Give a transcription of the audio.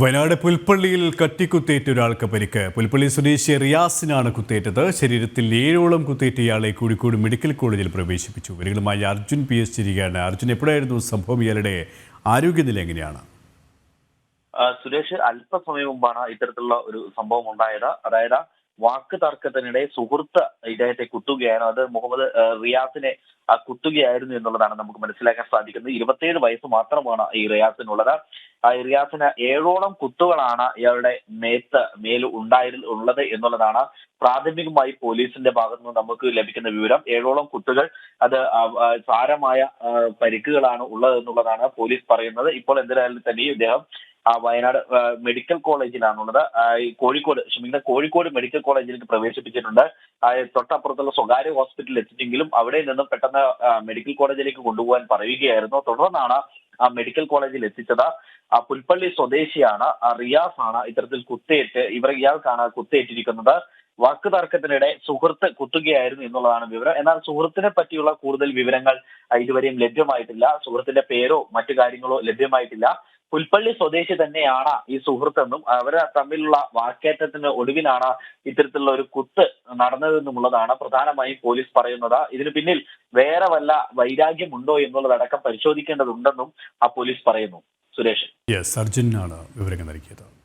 വയനാട് പുൽപ്പള്ളിയിൽ കത്തിക്കുത്തേറ്റ ഒരാൾക്ക് പരിക്ക്. പുൽപ്പള്ളി സ്വദേശി റിയാസിനാണ് കുത്തേറ്റത്. ശരീരത്തിൽ ഏഴോളം കുത്തേറ്റ ഇയാളെ കോഴിക്കോട് മെഡിക്കൽ കോളേജിൽ പ്രവേശിപ്പിച്ചു. വരികളുമായി അർജുൻ പി എസ് ചിരികയാണ്. അർജുൻ എപ്പോഴായിരുന്നു സംഭവം? ഇയാളുടെ ആരോഗ്യനില എങ്ങനെയാണ്? സുരേഷ് അല്പസമയം മുമ്പാണ് ഇത്തരത്തിലുള്ള ഒരു സംഭവം ഉണ്ടായത്. അതായത് വാക്ക് തർക്കത്തിനിടെ സുഹൃത്ത് ഇദ്ദേഹത്തെ കുത്തുകയായിരുന്നു. അത് മുഹമ്മദ് റിയാസിനെ ആ, കുത്തുകയായിരുന്നു എന്നുള്ളതാണ് നമുക്ക് മനസ്സിലാക്കാൻ സാധിക്കുന്നത്. ഇരുപത്തിയേഴ് വയസ്സ് മാത്രമാണ് ഈ റിയാസിനുള്ളത്. ആ റിയാസിന് ഏഴോളം കുത്തുകളാണ് ഇയാളുടെ മേത്ത് മേൽ ഉണ്ടായിരുന്നു ഉള്ളത് എന്നുള്ളതാണ് പ്രാഥമികമായി പോലീസിന്റെ ഭാഗത്തു നിന്ന് നമുക്ക് ലഭിക്കുന്ന വിവരം. ഏഴോളം കുത്തുകൾ അത് സാരമായ പരിക്കുകളാണ് ഉള്ളത് എന്നുള്ളതാണ് പോലീസ് പറയുന്നത്. ഇപ്പോൾ എന്തായാലും തന്നെ ഇദ്ദേഹം ആ വയനാട് മെഡിക്കൽ കോളേജിലാണുള്ളത് ഈ കോഴിക്കോട് ക്ഷമിക്കുന്ന കോഴിക്കോട് മെഡിക്കൽ കോളേജിലേക്ക് പ്രവേശിപ്പിച്ചിട്ടുണ്ട്. തൊട്ടപ്പുറത്തുള്ള സ്വകാര്യ ഹോസ്പിറ്റലിൽ എത്തിച്ചെങ്കിലും അവിടെ നിന്നും പെട്ടെന്ന് മെഡിക്കൽ കോളേജിലേക്ക് കൊണ്ടുപോകാൻ പറയുകയായിരുന്നു. തുടർന്നാണ് ആ മെഡിക്കൽ കോളേജിൽ എത്തിച്ചത്. ആ പുൽപ്പള്ളി സ്വദേശിയാണ് റിയാസ് ആണ് ഇത്തരത്തിൽ കുത്തേറ്റ് ഇവർ ഇയാൾക്കാണ് കുത്തേറ്റിരിക്കുന്നത്. വാക്ക് തർക്കത്തിനിടെ സുഹൃത്ത് കുത്തുകയായിരുന്നു എന്നുള്ളതാണ് വിവരം. എന്നാൽ സുഹൃത്തിനെ പറ്റിയുള്ള കൂടുതൽ വിവരങ്ങൾ ഇതുവരെയും ലഭ്യമായിട്ടില്ല. സുഹൃത്തിന്റെ പേരോ മറ്റു കാര്യങ്ങളോ ലഭ്യമായിട്ടില്ല. പുൽപ്പള്ളി സ്വദേശി തന്നെയാണ് ഈ സുഹൃത്തെന്നും അവർ തമ്മിലുള്ള വാക്കേറ്റത്തിന് ഒടുവിലാണ് ഇത്തരത്തിലുള്ള ഒരു കുത്ത് നടന്നതെന്നുമുള്ളതാണ് പ്രധാനമായും പോലീസ് പറയുന്നത്. ഇതിനു പിന്നിൽ വേറെ വല്ല വൈരാഗ്യമുണ്ടോ എന്നുള്ളതടക്കം പരിശോധിക്കേണ്ടതുണ്ടെന്നും ആ പോലീസ് പറയുന്നു. സുരേഷ്. യെസ് അർജുൻ ആണ് വിവരങ്ങൾ നൽകിയത്.